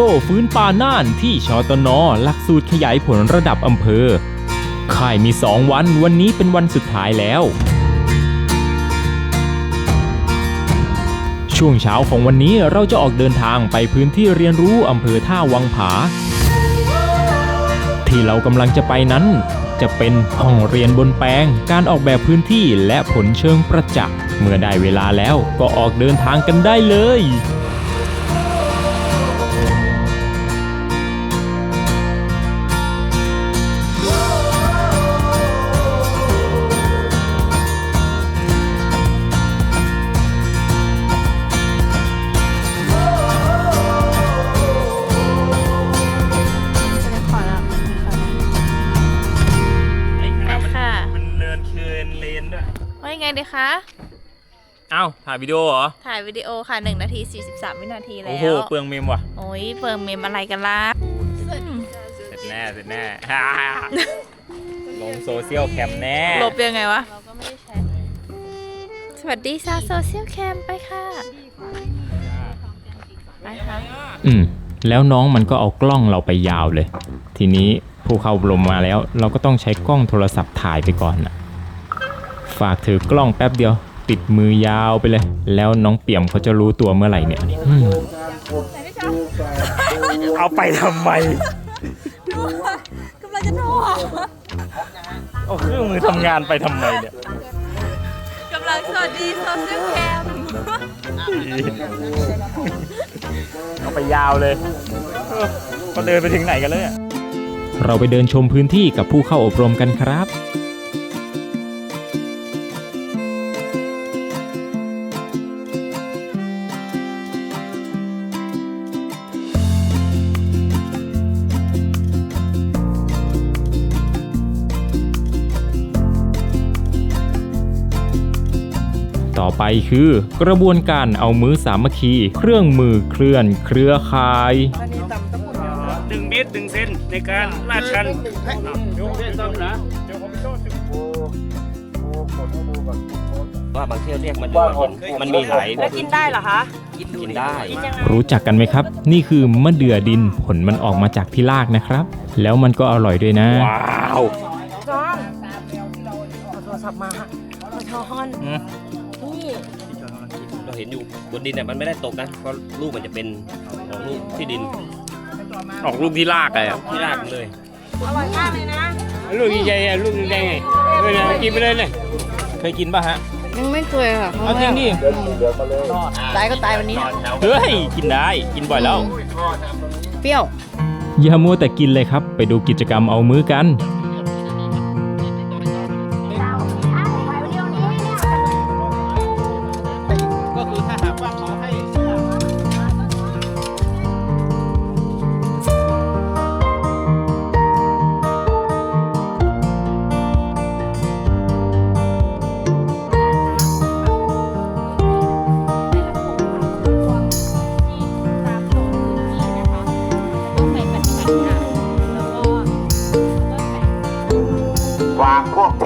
โลฟื้นป่าน่านที่ชตนหลักสูตรขยายผลระดับอำเภอ ค่ายมี 2 วัน วันนี้เป็นวันสุดท้ายแล้ว ช่วงเช้าของวันนี้เราจะออกเดินทางไปพื้นที่เรียนรู้อำเภอท่าวังผา ที่เรากำลังจะไปนั้น จะเป็นห้องเรียนบนแปลง การออกแบบพื้นที่และผลเชิงประจักษ์ เมื่อได้เวลาแล้วก็ออกเดินทางกันได้เลย ดีคะ เอ้าถ่ายวิดีโอเหรอ ถ่ายวิดีโอค่ะ1นาที 43 วินาทีแล้ว โอ้โห เปลืองเมมว่ะ โอ้ยเปิงเมมอะไรกันล่ะอืมเสร็จแน่ เสร็จแน่ ลงโซเชียลแคมแน่ ลบยังไงวะสวัสดีชาวโซเชียลแคมไปค่ะ ไปค่ะ อืม แล้วน้องมันก็เอากล้องเราไปยาวเลย ทีนี้ผู้เข้าอบรมมาแล้ว เราก็ต้องใช้กล้องโทรศัพท์ถ่ายไปก่อนนะ ฝากถือกล้องแป๊บเดียว ติดมือยาวไปเลย แล้วน้องเปี่ยมเขาจะรู้ตัวเมื่อไหร่เนี่ยอืมเอาไปทำไม กำลังจะโทรเอาเครื่องมือทำงานไปทำไมเนี่ย กำลังสวัสดีโซเชียลแคมเอาไปยาวเลยเออก็เดินไปถึงไหนกันแล้วเนี่ย เราไปเดินชมพื้นที่กับผู้เข้าอบรมกันครับ ต่อไปคือ กระบวนการเอามือสามัคคี เครื่องมือเคลื่อน เครือข่ายหนึ่งเมตรหนึ่งเซนในการลาดชันยกเส้นต้องนะว่าบางเที่ยวเรียกมันว่ากินมันมีหลายแล้วกินได้เหรอคะกินได้ รู้จักกันไหมครับ นี่คือมะเดื่อดินผลมันออกมาจากที่รากนะครับ แล้วมันก็อร่อยด้วยนะ ว้าวจอนเอาโทรศัพท์มามาช้อนอืมนี่ เราเห็นอยู่บนดินเนี่ยมันไม่ได้ตกนะเพราะลูกมันจะเป็นของลูกที่ดินออกลูกที่ลากเลยอะที่รากเลย อร่อยมากเลยนะลูกใหญ่ๆลูกใหญ่ไงไม่ได้กินไปเลยเลยเคยกินป่ะฮะยังไม่เคยค่ะเอาจริงดิตายก็ตายวันนี้เฮ้ยกินได้กินบ่อยแล้ว เปรี้ยว อย่ามัวแต่กินเลยครับ ไปดูกิจกรรมเอามื้อกัน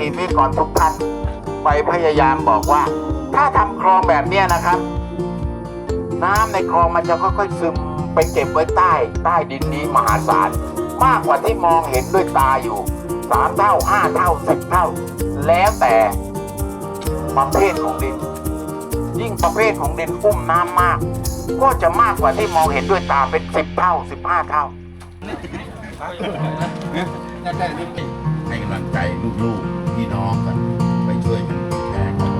ีวิกรทุกท่านไปพยายามบอกว่า ถ้าทำคลองแบบเนี้นะครับ น้ำในคลองมันจะค่อยๆซึมไปเก็บไว้ใต้ ใต้ดินนี้มหาศาลมากกว่าที่มองเห็นด้วยตาอยู่สามเท่าห้าเท่าสิบเท่า แล้วแต่ประเภทของดิน ยิ่งประเภทของดินอุ้มน้ำมาก ก็จะมากกว่าที่มองเห็นด้วยตาเป็นสิบเท่าสิบห้าเท่าให้กำลังใจลูกๆ พี่น้องกันไปช่วยกันแชร์กัน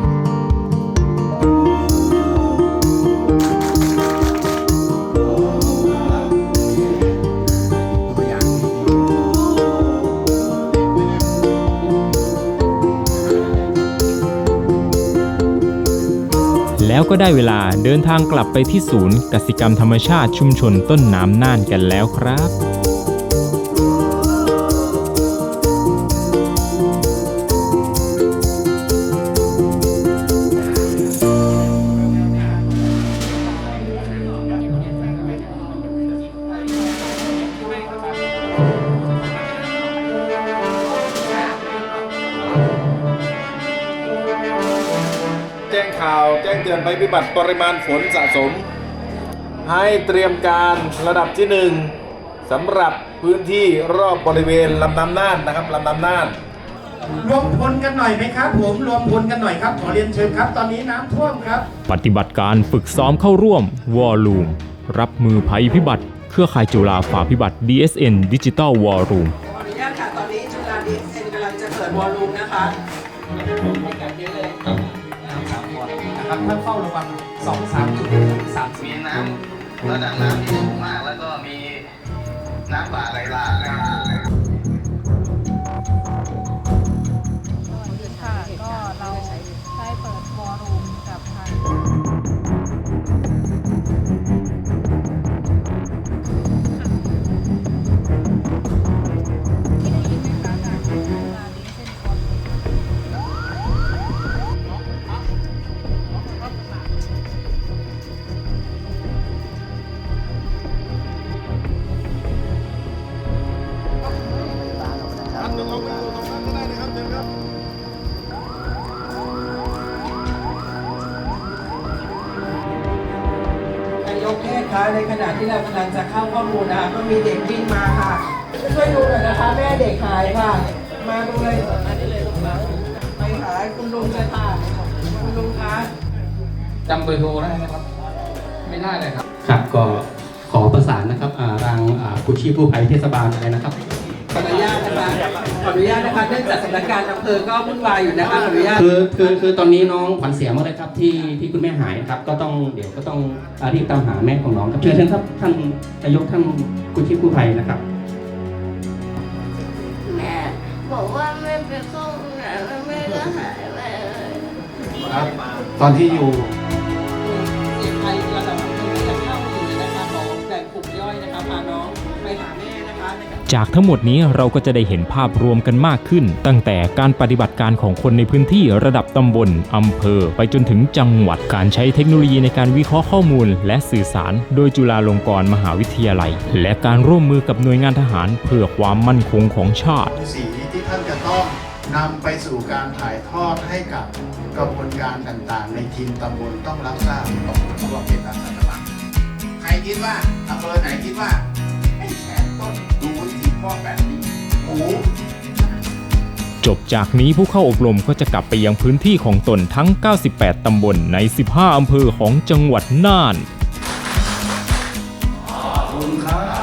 แล้วก็ได้เวลาเดินทางกลับไปที่ศูนย์กสิกรรมธรรมชาติชุมชนต้นน้ำน่านกันแล้วครับ ข่าวแจ้งเตือนภัยพิบัติปริมาณฝนสะสม ให้เตรียมการระดับที่หนึ่งสำหรับพื้นที่รอบบริเวณลำน้ำน่านนะครับลำน้ำน่าน รวมพลกันหน่อยไหมครับผมรวมพลกันหน่อยครับ ขอเรียนเชิญครับ ตอนนี้น้ำท่วมครับ ปฏิบัติการฝึกซ้อมเข้าร่วมวอลลุ่มรับมือภัยพิบัติ เครือข่ายจุฬาฝ่าพิบัติ DSN Digital War Room ขออนุญาตค่ะ ตอนนี้จุฬาดีเอ็นกำลังจะเปิดวอลลุ่มนะคะ นะครับท่านเฝ้าระวังสองสามจุดสามสิบมีน้ำระดับน้ำที่สูงมากแล้วก็มีน้ำป่าไหลหลากนะครับ คะในขณะที่เรากำลังจะเข้าข้อมูลนะคะก็มีเด็กวิ่งมาค่ะ ช่วยดูหน่อยนะคะ แม่เด็กหายค่ะ มาดูเลยไปหาคุณลุงเลยค่ะคุณลุงคะจำเบอร์โทรได้ไหมครับ ไม่ได้เลยครับ ครับก็ขอประสานนะครับอ่าทางอ่ากู้ชีพกู้ภัยเทศบาลอะไรนะครับ ขออนุญาตนะคะขออนุญาตนะคะเนื่องจากสำนักงานอำเภอก็วุ่นวายอยู่นะคะขออนุญาตคือคือคือตอนนี้น้องขวัญเสียหมดเลยครับที่ที่คุณแม่หายนะครับ ก็ต้องเดี๋ยวก็ต้องอ่ารีบตามหาแม่ของน้องครับเชิญเชิญครับท่านนายกท่านกู้ชีพกู้ภัยนะครับ แม่บอกว่าไม่ไปเข้าห้องน้ำแล้วแม่ก็หายไปเลยตอนที่อยู่ จากทั้งหมดนี้เราก็จะได้เห็นภาพรวมกันมากขึ้น ตั้งแต่การปฏิบัติการของคนในพื้นที่ระดับตำบลอำเภอ ไปจนถึงจังหวัดการใช้เทคโนโลยีในการวิเคราะห์ข้อมูล และสื่อสาร โดยจุฬาลงกรณ์มหาวิทยาลัย และการร่วมมือกับหน่วยงานทหาร เพื่อความมั่นคงของชาติสีที่ท่านจะต้องนำไปสู่การถ่ายทอดให้กับกระบวนการต่างๆ ในทีมตำบลต้องรับทราบของตัวเป็นอาสาสมัครใครคิดว่าอำเภอไหนคิดว่า ที่พ่อแบบนี้หมูจบจากนี้ผู้เข้าอบรมก็จะกลับไปยังพื้นที่ของตนทั้ง 98 ตำบลใน 15 อำเภอของจังหวัดน่าน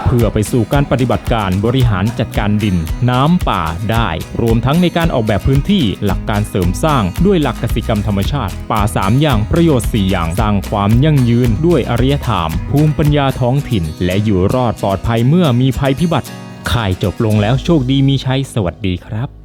เพื่อไปสู่การปฏิบัติการบริหารจัดการดิน น้ำป่าได้ รวมทั้งในการออกแบบพื้นที่หลักการเสริมสร้างด้วยหลักกสิกรรมธรรมชาติ ป่า 3 อย่างประโยชน์ 4 อย่างสร้างความยั่งยืนด้วยอารยธรรม ภูมิปัญญาท้องถิ่น และอยู่รอดปลอดภัยเมื่อมีภัยพิบัติ ข่ายจบลงแล้วโชคดีมีชัยสวัสดีครับ